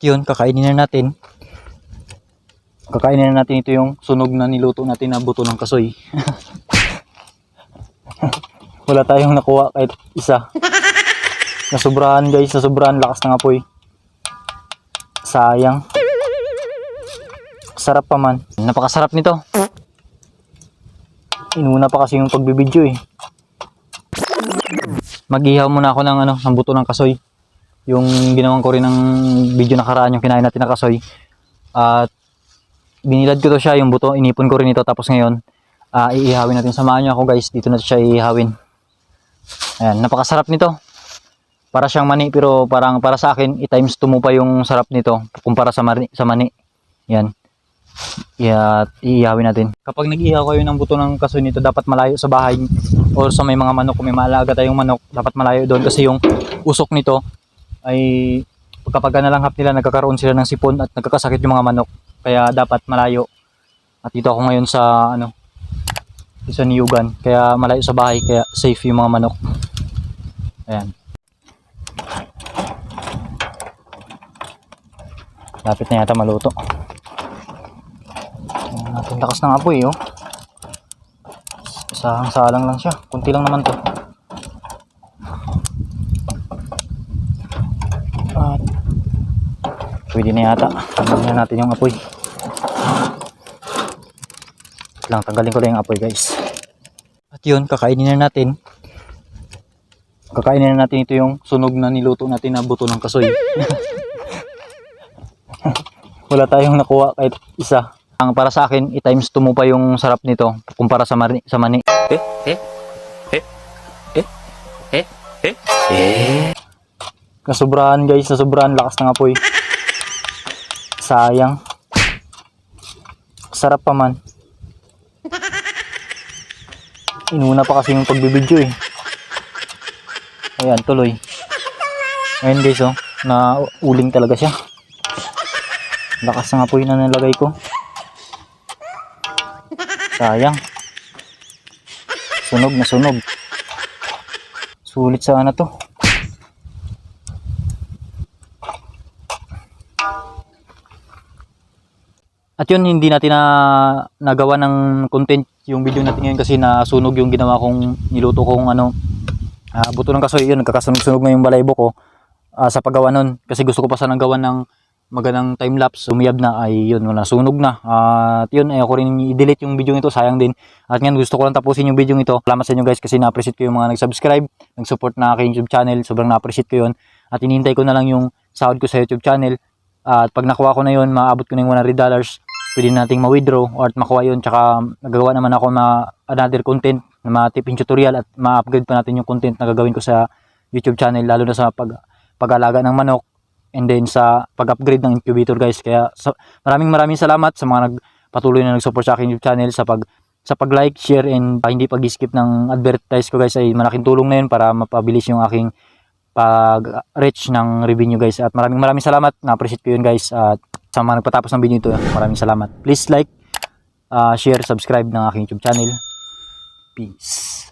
yun, kakainin na natin. Kakainin na natin ito yung sunog na niluto natin na buto ng kasoy. Wala tayong nakuha kahit isa. Nasobrahan guys, nasobrahan lakas ng apoy. Sayang. Sarap pa man. Napakasarap nito. Inuna pa kasi yung pagbibidyo eh. Mag-ihaw muna ako ng ano, ng buto ng kasoy. Yung ginawan ko rin ng video nakaraan yung kinain natin na kasoy. At binilad ko to siya, yung buto, inipon ko rin ito. Tapos ngayon, ah iihawin natin. Samahan niyo ako guys, dito na siya iihawin. Ayan, napakasarap nito. Para siyang mani pero parang para sa akin, i-times 2 mo pa yung sarap nito kumpara sa mani. Sa mani. Yan. Yeah, iihawin natin. Kapag nag-ihaw kayo ng buto ng kasoy nito, dapat malayo sa bahay or sa may mga manok, kung may maalaga tayong manok, dapat malayo doon kasi yung usok nito ay kapag nalanghap nila, nagkakaroon sila ng sipon at nagkakasakit yung mga manok. Kaya dapat malayo. At dito ako ngayon sa ano, sa niyugan. Kaya malayo sa bahay, kaya safe yung mga manok. Ayan. Lapit na yata maluto. Natin lakas ng apoy oh. Isang salang lang siya. Kunti lang naman to. Pwede na yata. Tanggalin na natin yung apoy. Lang, tanggalin ko lang yung apoy guys. At yun, kakainin na natin. Kakainin na natin ito yung sunog na niluto natin na buto ng kasoy. Wala tayong nakuha kahit isa. Ang para sa akin, i-times 2 mo pa yung sarap nito kumpara sa mani. Sa mani. Eh? Eh? Eh? Eh? Eh? Eh? Eh? Nasobrahan guys, nasobrahan lakas ng apoy. Sayang. Sarap pa man. Inuna pa kasi yung pagbibidyo eh. Ayan, tuloy. Ayan guys oh, na uling talaga siya. Lakas ng apoy na nalagay ko. Sayang. Sunog na sunog. Sulit sana to. At yun, hindi natin na nagawa ng content yung video natin ngayon kasi nasunog yung ginawa kong niluto kong ano, ah, buto ng kasoy. Yun, nagkakasunog-sunog na yung balaybo ko ah, sa paggawa nun. Kasi gusto ko pa sana gawa ng magandang time-lapse. Umiyab na ay yun, nasunog na. at yun, ayoko rin i-delete yung video ito, sayang din. At ngayon, gusto ko lang tapusin yung video ito. Salamat sa inyo guys kasi na-appreciate ko yung mga nag-subscribe, nag-support na aking YouTube channel. Sobrang na-appreciate ko yun. At inintay ko na lang yung sahod ko sa YouTube channel. at pag nakuha ko na yun, maabot ko na yung $100 pwede nating ma-withdraw or at makuha yun. Tsaka nagagawa naman ako na another content na ma-tipin tutorial at ma-upgrade pa natin yung content na gagawin ko sa YouTube channel lalo na sa pag pag-alaga ng manok and then sa pag-upgrade ng incubator guys. Kaya sa, maraming maraming salamat sa mga nagpatuloy na nag-support sa akin YouTube channel sa pag sa pag-like, share and uh, hindi pag-skip ng advertise ko guys. Ay malaking tulong na yun para mapabilis yung aking pag-reach ng revenue guys. At maraming maraming salamat. Na-appreciate ko yun guys. At sa mga nagpatapos ng video ito maraming salamat. Please like uh, share subscribe ng aking youtube channel. Peace